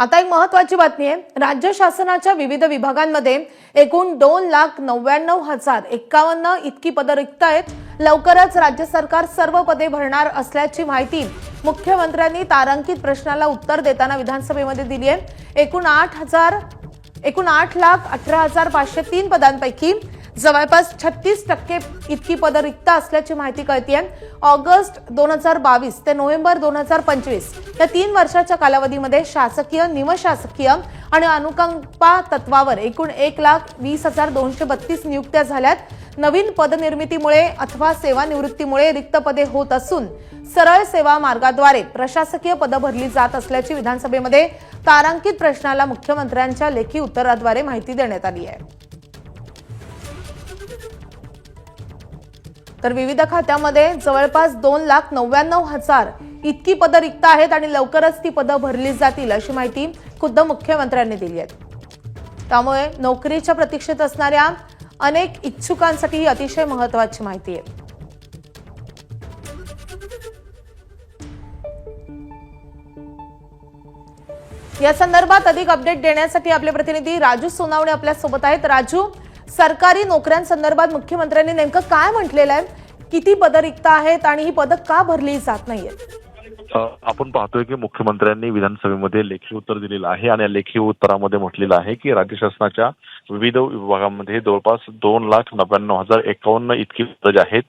आता एक महत्वाची बातमी आहे. राज्य शासनाच्या विविध विभागांमध्ये एकूण दोन लाख नव्याण्णव हजार एक्कावन्न इतकी पदं रिक्त आहेत. लवकरच राज्य सरकार सर्व पदे भरणार असल्याची माहिती मुख्यमंत्र्यांनी तारांकित प्रश्नाला उत्तर देताना विधानसभेमध्ये दिली आहे. एकूण आठ हजार एकूण आठ लाख अठरा हजार पाचशे तीन पदांपैकी जवळपास छत्तीस टक्के इतकी पदं रिक्त असल्याची माहिती कळतीये. ऑगस्ट दोन हजार बावीस ते नोव्हेंबर दोन हजार पंचवीस या तीन वर्षाच्या कालावधीमध्ये शासकीय निमशासकीय आणि अनुकंपा तत्वावर एकूण एक लाख वीस हजार दोनशे बत्तीस नियुक्त्या झाल्यात. नवीन पदनिर्मितीमुळे अथवा सेवानिवृत्तीमुळे रिक्त पदे होत असून सरळ सेवा मार्गाद्वारे प्रशासकीय पदं भरली जात असल्याची विधानसभेमध्ये तारांकित प्रश्नाला मुख्यमंत्र्यांच्या लेखी उत्तराद्वारे माहिती देण्यात आली आहे. तर विविध खात्यामध्ये जवळपास दोन लाख नव्याण्णव हजार इतकी पदं रिक्त आहेत आणि लवकरच ती पदं भरली जातील अशी माहिती खुद्द मुख्यमंत्र्यांनी दिली आहे. त्यामुळे नोकरीच्या प्रतीक्षेत असणाऱ्या अनेक इच्छुकांसाठी ही अतिशय महत्वाची माहिती आहे. या संदर्भात अधिक अपडेट देण्यासाठी आपले प्रतिनिधी राजू सोनावणे आपल्यासोबत आहेत. राजू सरकारी नोकऱ्यांसंदर्भात मुख्यमंत्र्यांनी नेमकं काय म्हटलेलं आहे? किती पदं रिक्त आहेत आणि ही पदं का भरली जात नाहीयेत? आपण पाहतोय की मुख्यमंत्र्यांनी विधानसभेमध्ये लेखी उत्तर दिलेलं आहे आणि या लेखी उत्तरामध्ये म्हटलेलं आहे की राज्य शासनाच्या विविध विभागामध्ये जवळपास दोन लाख नव्याण्णव हजार एकावन्न इतकी पदं जी आहेत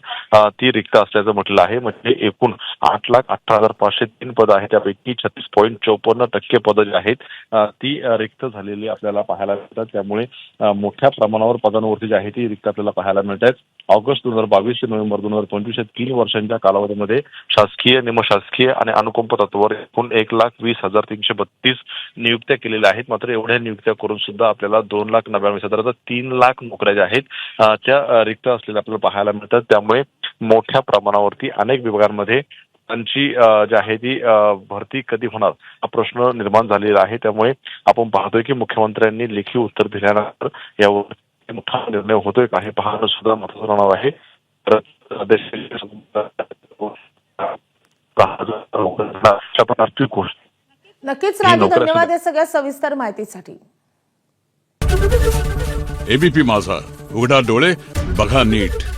ती रिक्त असल्याचं म्हटलं आहे. म्हणजे एकूण आठ लाख अठरा हजार पाचशे तीन पदं आहेत. त्यापैकी छत्तीस पॉईंट चौपन्न टक्के पदं जी आहेत ती रिक्त झालेली आपल्याला पाहायला मिळतात. त्यामुळे मोठ्या प्रमाणावर पदांवरती जी आहे ती रिक्त आपल्याला पाहायला मिळत आहेत ऑगस्ट दोन हजार बावीस ते नोव्हेंबर दोन हजार पंचवीस या तीन वर्षांच्या कालावधीमध्ये शासकीय निमशासकीय आणि अनुकंप तत्वावर एकूण एक लाख वीस हजार तीनशे बत्तीस नियुक्त्या केलेल्या आहेत. मात्र एवढ्या नियुक्त्या करून सुद्धा आपल्याला दोन लाख नव्याण्णव हजार तीन लाख नोकऱ्या ज्या आहेत त्या रिक्त असलेल्या आपल्याला पाहायला मिळतात. त्यामुळे मोठ्या प्रमाणावरती अनेक विभागांमध्ये त्यांची जी आहे ती भरती कधी होणार हा प्रश्न निर्माण झालेला आहे. त्यामुळे आपण पाहतोय की मुख्यमंत्र्यांनी लेखी उत्तर दिल्यानंतर यावर मोठा निर्णय होतोय का हे पाहणं सुद्धा महत्वाचं राहणार आहे नक्कीच राजू धन्यवाद या सगळ्या सविस्तर माहितीसाठी. एबीपी माझा. उघडा डोळे बघा नीट.